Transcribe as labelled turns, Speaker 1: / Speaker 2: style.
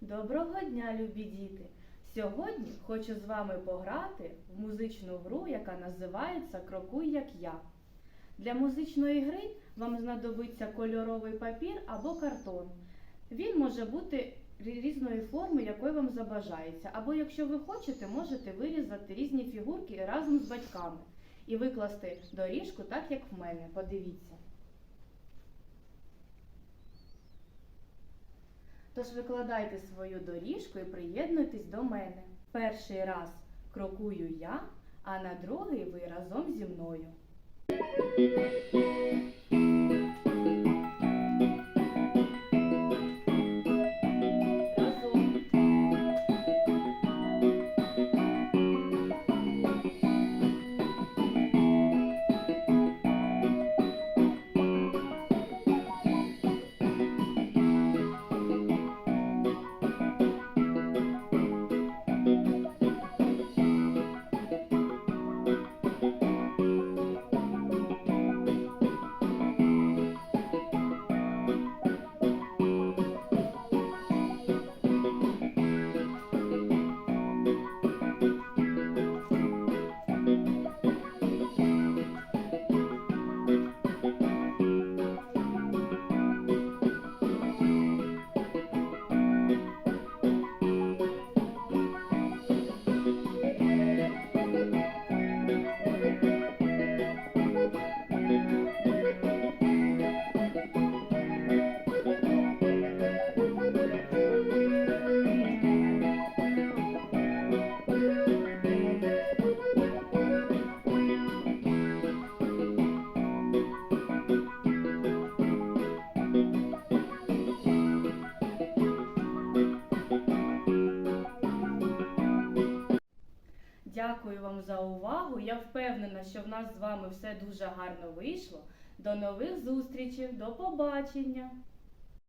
Speaker 1: Доброго дня, любі діти! Сьогодні хочу з вами пограти в музичну гру, яка називається Крокуй як я. Для музичної гри вам знадобиться кольоровий папір або картон. Він може бути різної форми, якої вам забажається. Або якщо ви хочете, можете вирізати різні фігурки разом з батьками і викласти доріжку так, як в мене. Подивіться. Тож викладайте свою доріжку і приєднуйтесь до мене. Перший раз крокую я, а на другий ви разом зі мною. Дякую вам за увагу. Я впевнена, що в нас з вами все дуже гарно вийшло. До нових зустрічей, до побачення!